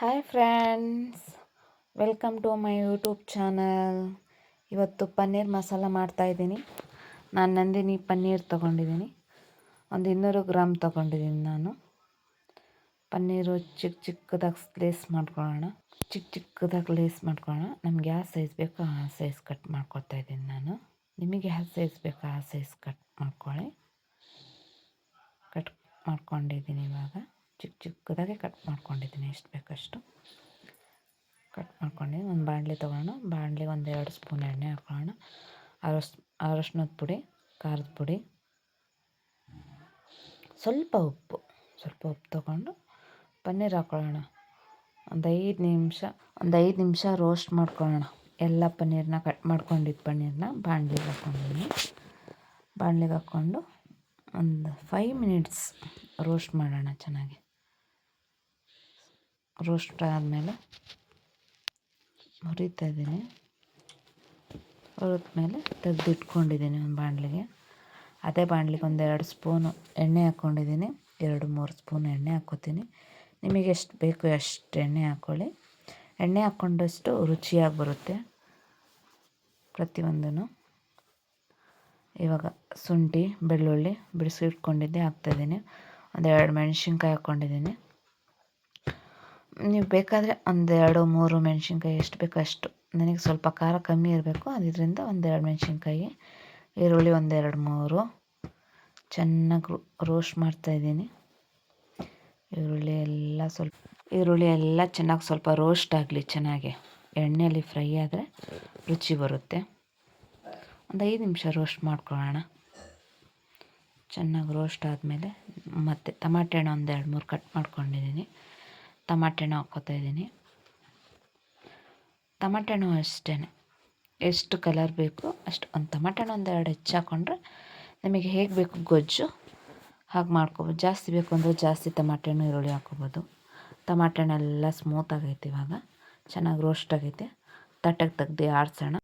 Hi friends welcome to my YouTube channel ಇವತ್ತು ಪನ್ನೀರ್ ಮಸಾಲ ಮಾಡ್ತಾಯಿದ್ದೀನಿ ನಾನು ನಂದಿನಿ ಪನ್ನೀರ್ ತೊಗೊಂಡಿದ್ದೀನಿ. ಒಂದು ಇನ್ನೂರು ಗ್ರಾಮ್ ತೊಗೊಂಡಿದ್ದೀನಿ ನಾನು. ಪನ್ನೀರು ಚಿಕ್ಕ ಚಿಕ್ಕದಾಗಿ ಸ್ಲೇಸ್ ಮಾಡ್ಕೊಳ್ಳೋಣ. ಚಿಕ್ಕ ಚಿಕ್ಕದಾಗಿ ಲೇಸ್ ಮಾಡ್ಕೊಳ್ಳೋಣ. ನಮ್ಗೆ ಯಾವ ಸೈಜ್ ಬೇಕೋ ಆ ಸೈಜ್ ಕಟ್ ಮಾಡ್ಕೊಳ್ತಾ ಇದ್ದೀನಿ ನಾನು. ನಿಮಗೆ ಯಾವ ಸೈಜ್ ಬೇಕೋ ಆ ಸೈಜ್ ಕಟ್ ಮಾಡ್ಕೊಳ್ಳಿ. ಕಟ್ ಮಾಡ್ಕೊಂಡಿದ್ದೀನಿ ಇವಾಗ. ಚಿಕ್ಕ ಚಿಕ್ಕದಾಗೆ ಕಟ್ ಮಾಡ್ಕೊಂಡಿದ್ದೀನಿ ಎಷ್ಟು ಬೇಕಷ್ಟು. ಕಟ್ ಮಾಡ್ಕೊಂಡು ಒಂದು ಬಾಣಲೆ ತೊಗೊಳೋಣ ಬಾಣಲೆಗೆ ಒಂದು ಎರಡು ಸ್ಪೂನ್ ಎಣ್ಣೆ ಹಾಕೊಳ್ಳೋಣ. ಅರಶ್, ಅರಶಿನದ ಪುಡಿ, ಖಾರದ ಪುಡಿ. ಸ್ವಲ್ಪ ಉಪ್ಪು ಸ್ವಲ್ಪ ಉಪ್ಪು ತೊಗೊಂಡು ಪನ್ನೀರ್ ಹಾಕ್ಕೊಳ್ಳೋಣ ಒಂದು ಐದು ನಿಮಿಷ, ಒಂದು ಐದು ನಿಮಿಷ ರೋಸ್ಟ್ ಮಾಡ್ಕೊಳ್ಳೋಣ. ಎಲ್ಲ ಪನ್ನೀರ್ನ ಕಟ್ ಮಾಡ್ಕೊಂಡಿದ್ದು ಪನ್ನೀರ್ನ ಬಾಣಲೆಗೆ ಹಾಕೊಂಡಿದ್ದೀನಿ. ಬಾಣಲೆಗೆ ಹಾಕ್ಕೊಂಡು ಒಂದು ಫೈವ್ ಮಿನಿಟ್ಸ್ ರೋಸ್ಟ್ ಮಾಡೋಣ ಚೆನ್ನಾಗಿ. ರೋಸ್ಟ್ ಆದಮೇಲೆ ಹುರಿತಾ ಇದ್ದೀನಿ. ಮೇಲೆ ತೆಗೆದಿಟ್ಕೊಂಡಿದ್ದೀನಿ ಒಂದು ಬಾಣಲಿಗೆ. ಅದೇ ಬಾಣಲಿಗೆ ಒಂದು ಎರಡು ಸ್ಪೂನು ಎಣ್ಣೆ ಹಾಕ್ಕೊಂಡಿದ್ದೀನಿ. ಎರಡು, ಮೂರು ಸ್ಪೂನ್ ಎಣ್ಣೆ ಹಾಕ್ಕೋತೀನಿ. ನಿಮಗೆ ಎಷ್ಟು ಬೇಕು ಅಷ್ಟು ಎಣ್ಣೆ ಹಾಕ್ಕೊಳ್ಳಿ. ಎಣ್ಣೆ ಹಾಕ್ಕೊಂಡಷ್ಟು ರುಚಿಯಾಗಿ ಬರುತ್ತೆ ಪ್ರತಿಯೊಂದೂ ಇವಾಗ ಶುಂಠಿ, ಬೆಳ್ಳುಳ್ಳಿ ಬಿಡಿಸಿಟ್ಕೊಂಡಿದ್ದೆ ಹಾಕ್ತಾಯಿದ್ದೀನಿ ಒಂದು ಎರಡು ಮೆಣಸಿನ್ಕಾಯಿ ಹಾಕ್ಕೊಂಡಿದ್ದೀನಿ. ನೀವು ಬೇಕಾದರೆ ಒಂದೆರಡು ಮೂರು ಮೆಣಸಿನ್ಕಾಯಿ ಎಷ್ಟು ಬೇಕೋ ಅಷ್ಟು. ನನಗೆ ಸ್ವಲ್ಪ ಖಾರ ಕಮ್ಮಿ ಇರಬೇಕು. ಅದರಿಂದ ಒಂದೆರಡು ಮೆಣಸಿನ್ಕಾಯಿ, ಈರುಳ್ಳಿ ಒಂದೆರಡು ಮೂರು. ಚೆನ್ನಾಗಿ ರೋಸ್ಟ್ ಮಾಡ್ತಾಯಿದ್ದೀನಿ ಈರುಳ್ಳಿ ಎಲ್ಲ ಸ್ವಲ್ಪ, ಈರುಳ್ಳಿ ಎಲ್ಲ ಚೆನ್ನಾಗಿ ಸ್ವಲ್ಪ ರೋಸ್ಟ್ ಆಗಲಿ ಚೆನ್ನಾಗಿ. ಎಣ್ಣೆಯಲ್ಲಿ ಫ್ರೈ ಆದರೆ ರುಚಿ ಬರುತ್ತೆ. ಒಂದು ಐದು ನಿಮಿಷ ರೋಸ್ಟ್ ಮಾಡ್ಕೊಳ್ಳೋಣ. ಚೆನ್ನಾಗಿ ರೋಸ್ಟ್ ಆದಮೇಲೆ ಮತ್ತು ಟಮಾಟೆ ಹಣ್ಣು ಒಂದು ಎರಡು ಮೂರು ಕಟ್ ಮಾಡ್ಕೊಂಡಿದ್ದೀನಿ. ಟಮಾಟೆ ಹಣ್ಣು ಹಾಕ್ಕೋತಾ ಇದ್ದೀನಿ. ಟಮಾಟೆ ಹಣ್ಣು ಅಷ್ಟೇ ಎಷ್ಟು ಕಲರ್ ಬೇಕು ಅಷ್ಟು, ಒಂದು ಟಮಾಟೆ ಹಣ್ಣು ಒಂದು ಎರಡು ಹೆಚ್ಚು ಹಾಕ್ಕೊಂಡ್ರೆ ನಿಮಗೆ ಹೇಗೆ ಬೇಕು ಗೊಜ್ಜು, ಹಾಗೆ ಮಾಡ್ಕೊಬೋದು. ಜಾಸ್ತಿ ಬೇಕು ಅಂದರೆ ಜಾಸ್ತಿ ಟಮಾಟೆ ಹಣ್ಣು ಈರುಳ್ಳಿ ಹಾಕ್ಕೊಬೋದು ಟಮಾಟೆ ಹಣ್ಣೆಲ್ಲ ಸ್ಮೂತ್ ಆಗೈತೆ ಇವಾಗ. ಚೆನ್ನಾಗಿ ರೋಸ್ಟ್ ಆಗೈತೆ. ತಟ್ಟಕ್ಕೆ ತೆಗ್ದು ಆರಿಸೋಣ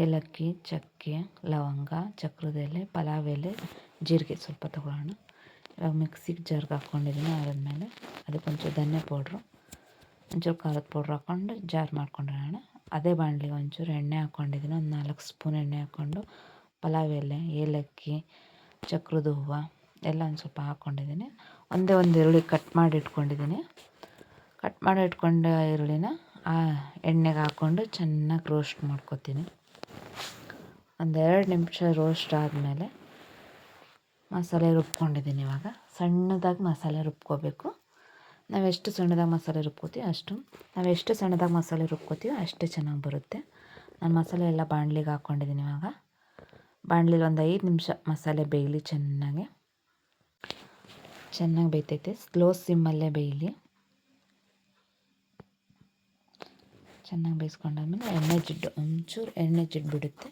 ಏಲಕ್ಕಿ, ಚಕ್ಕೆ, ಲವಂಗ, ಚಕ್ರದ ಎಲೆ, ಪಲಾವ್ ಎಲೆ, ಜೀರಿಗೆ ಸ್ವಲ್ಪ ತೊಗೊಳ್ಳೋಣ. ಮಿಕ್ಸಿಗೆ ಜಾರ್ಗೆ ಹಾಕ್ಕೊಂಡಿದ್ದೀನಿ ಆದಮೇಲೆ ಅದಕ್ಕೊಂಚೂರು ಧನ್ಯ ಪೌಡ್ರು, ಒಂಚೂರು ಖಾರದ ಪೌಡ್ರ್ ಹಾಕ್ಕೊಂಡು ಜಾರ್ ಮಾಡ್ಕೊಂಡಿರೋಣ ಅದೇ ಬಾಣಲಿಗೆ ಒಂಚೂರು ಎಣ್ಣೆ ಹಾಕ್ಕೊಂಡಿದ್ದೀನಿ, ಒಂದು ನಾಲ್ಕು ಸ್ಪೂನ್ ಎಣ್ಣೆ ಹಾಕ್ಕೊಂಡು ಪಲಾವ್ ಎಲೆ, ಏಲಕ್ಕಿ, ಚಕ್ರದ ಹೂವು ಎಲ್ಲ ಒಂದು ಸ್ವಲ್ಪ ಹಾಕ್ಕೊಂಡಿದ್ದೀನಿ. ಒಂದೇ ಒಂದು ಈರುಳ್ಳಿ ಕಟ್ ಮಾಡಿ ಇಟ್ಕೊಂಡಿದ್ದೀನಿ. ಕಟ್ ಮಾಡಿ ಇಟ್ಕೊಂಡ ಈರುಳ್ಳಿನ ಆ ಎಣ್ಣೆಗೆ ಹಾಕ್ಕೊಂಡು ಚೆನ್ನಾಗಿ ರೋಸ್ಟ್ ಮಾಡ್ಕೊತೀನಿ. ಒಂದೆರಡು ನಿಮಿಷ ರೋಸ್ಟ್ ಆದಮೇಲೆ ಮಸಾಲೆ ರುಬ್ಕೊಂಡಿದ್ದೀನಿ ಇವಾಗ. ಸಣ್ಣದಾಗಿ ಮಸಾಲೆ ರುಬ್ಕೋಬೇಕು. ನಾವು ಎಷ್ಟು ಸಣ್ಣದಾಗಿ ಮಸಾಲೆ ರುಬ್ಕೋತೀವಿ ಅಷ್ಟು. ನಾವು ಎಷ್ಟು ಸಣ್ಣದಾಗಿ ಮಸಾಲೆ ರುಬ್ಕೋತೀವಿ ಅಷ್ಟು ಚೆನ್ನಾಗಿ ಬರುತ್ತೆ. ನಾನು ಮಸಾಲೆ ಎಲ್ಲ ಬಾಣಲಿಗೆ ಹಾಕ್ಕೊಂಡಿದ್ದೀನಿ ಇವಾಗ. ಬಾಣಲಿಲಿ ಒಂದು ಐದು ನಿಮಿಷ ಮಸಾಲೆ ಬೇಯಲಿ ಚೆನ್ನಾಗಿ. ಚೆನ್ನಾಗಿ ಬೇಯ್ತೈತೆ. ಸ್ಲೋ ಸಿಮ್ಮಲ್ಲೇ ಬೇಯಲಿ. ಚೆನ್ನಾಗಿ ಬೇಯಿಸ್ಕೊಂಡಾದ್ಮೇಲೆ ಎಣ್ಣೆ ಜಿಡ್ಡು. ಒಂಚೂರು ಎಣ್ಣೆ ಜಿಡ್ಡು ಬಿಡುತ್ತೆ.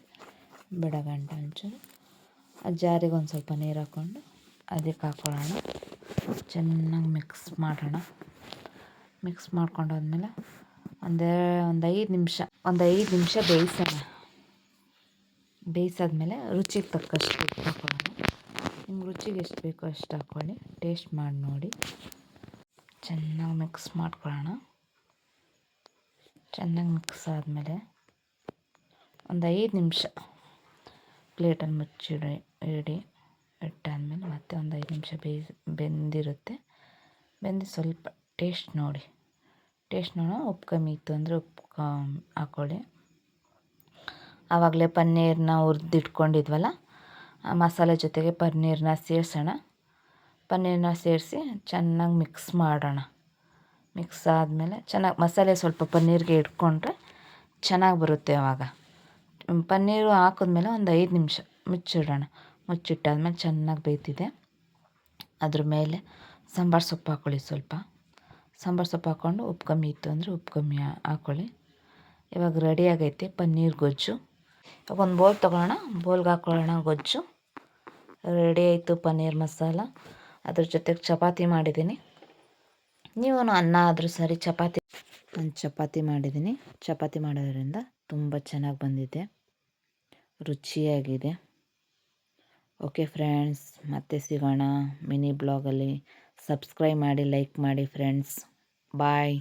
ಬಿಡಗಂಟ ಒಂಚೂರು. ಆ ಜಾರಿಗೆ ಒಂದು ಸ್ವಲ್ಪ ನೀರು ಹಾಕ್ಕೊಂಡು ಅದಕ್ಕೆ ಹಾಕ್ಕೊಳ್ಳೋಣ ಚೆನ್ನಾಗಿ ಮಿಕ್ಸ್ ಮಾಡೋಣ. ಮಿಕ್ಸ್ ಮಾಡ್ಕೊಂಡಾದ್ಮೇಲೆ ಒಂದೇ, ಒಂದು ಐದು ನಿಮಿಷ, ಒಂದು ಐದು ನಿಮಿಷ ಬೇಯಿಸೋಣ. ಬೇಯಿಸಾದ್ಮೇಲೆ ರುಚಿಗೆ ತಕ್ಕಷ್ಟು ಉಪ್ಪು ಹಾಕ್ಕೊಳ್ಳೋಣ ನಿಮ್ಗೆ ರುಚಿಗೆ ಎಷ್ಟು ಬೇಕೋ ಅಷ್ಟು ಹಾಕ್ಕೊಳ್ಳಿ ಟೇಸ್ಟ್ ಮಾಡಿ ನೋಡಿ. ಚೆನ್ನಾಗಿ ಮಿಕ್ಸ್ ಮಾಡ್ಕೊಳ್ಳೋಣ. ಚೆನ್ನಾಗಿ ಮಿಕ್ಸ್ ಆದಮೇಲೆ ಒಂದು ಐದು ನಿಮಿಷ ಪ್ಲೇಟಲ್ಲಿ ಮುಚ್ಚಿಡಿ ಇಡಿ ಇಟ್ಟಾದಮೇಲೆ ಮತ್ತೆ ಒಂದು ಐದು ನಿಮಿಷ ಬೇಯಿಸಿ, ಬೆಂದಿರುತ್ತೆ. ಬೆಂದು ಸ್ವಲ್ಪ ಟೇಸ್ಟ್ ನೋಡಿ. ಟೇಸ್ಟ್ ನೋಡೋ ಉಪ್ಪು ಕಮ್ಮಿ ಇತ್ತು ಅಂದರೆ ಉಪ್ಪು ಹಾಕ್ಕೊಳ್ಳಿ ಆವಾಗಲೇ ಪನ್ನೀರನ್ನ ಹುರಿದಿಟ್ಕೊಂಡಿದ್ವಲ್ಲ, ಆ ಮಸಾಲೆ ಜೊತೆಗೆ ಪನ್ನೀರನ್ನ ಸೇರಿಸೋಣ. ಪನ್ನೀರನ್ನ ಸೇರಿಸಿ ಚೆನ್ನಾಗಿ ಮಿಕ್ಸ್ ಮಾಡೋಣ. ಮಿಕ್ಸ್ ಆದಮೇಲೆ ಚೆನ್ನಾಗಿ ಮಸಾಲೆ ಸ್ವಲ್ಪ ಪನ್ನೀರಿಗೆ ಇಟ್ಕೊಂಡ್ರೆ ಚೆನ್ನಾಗಿ ಬರುತ್ತೆ ಆವಾಗ. ಪನ್ನೀರು ಹಾಕಿದ್ಮೇಲೆ ಒಂದು ಐದು ನಿಮಿಷ ಮುಚ್ಚಿಡೋಣ. ಮುಚ್ಚಿಟ್ಟಾದ್ಮೇಲೆ ಚೆನ್ನಾಗಿ ಬೇಯ್ತಿದೆ. ಅದ್ರ ಮೇಲೆ ಸಾಂಬಾರು ಸೊಪ್ಪು ಹಾಕ್ಕೊಳ್ಳಿ ಸ್ವಲ್ಪ. ಸಾಂಬಾರು ಸೊಪ್ಪು ಹಾಕ್ಕೊಂಡು ಉಪ್ಪು ಕಮ್ಮಿ ಇತ್ತು ಅಂದರೆ ಉಪ್ಪು ಕಮ್ಮಿ ಹಾಕ್ಕೊಳ್ಳಿ ಇವಾಗ ರೆಡಿ ಆಗೈತೆ ಪನ್ನೀರ್ ಗೊಜ್ಜು. ಇವಾಗ ಒಂದು ಬೋಲ್ ತೊಗೊಳ್ಳೋಣ. ಬೋಲ್ಗೆ ಹಾಕ್ಕೊಳ್ಳೋಣ ಗೊಜ್ಜು. ರೆಡಿ ಆಯಿತು ಪನ್ನೀರ್ ಮಸಾಲ. ಅದ್ರ ಜೊತೆಗೆ ಚಪಾತಿ ಮಾಡಿದ್ದೀನಿ. ನೀವು ಅನ್ನ ಆದರೂ ಸರಿ, ಚಪಾತಿ. ನಾನು ಚಪಾತಿ ಮಾಡಿದ್ದೀನಿ. ಚಪಾತಿ ಮಾಡೋದ್ರಿಂದ ತುಂಬ ಚೆನ್ನಾಗಿ ಬಂದಿದೆ. ರುಚಿಯಾಗಿದೆ. ಓಕೆ ಫ್ರೆಂಡ್ಸ್ ಮತ್ತೆ ಸಿಗೋಣ. ಮಿನಿ ಬ್ಲಾಗಲ್ಲಿ ಸಬ್ಸ್ಕ್ರೈಬ್ ಮಾಡಿ ಲೈಕ್ ಮಾಡಿ ಫ್ರೆಂಡ್ಸ್ ಬಾಯ್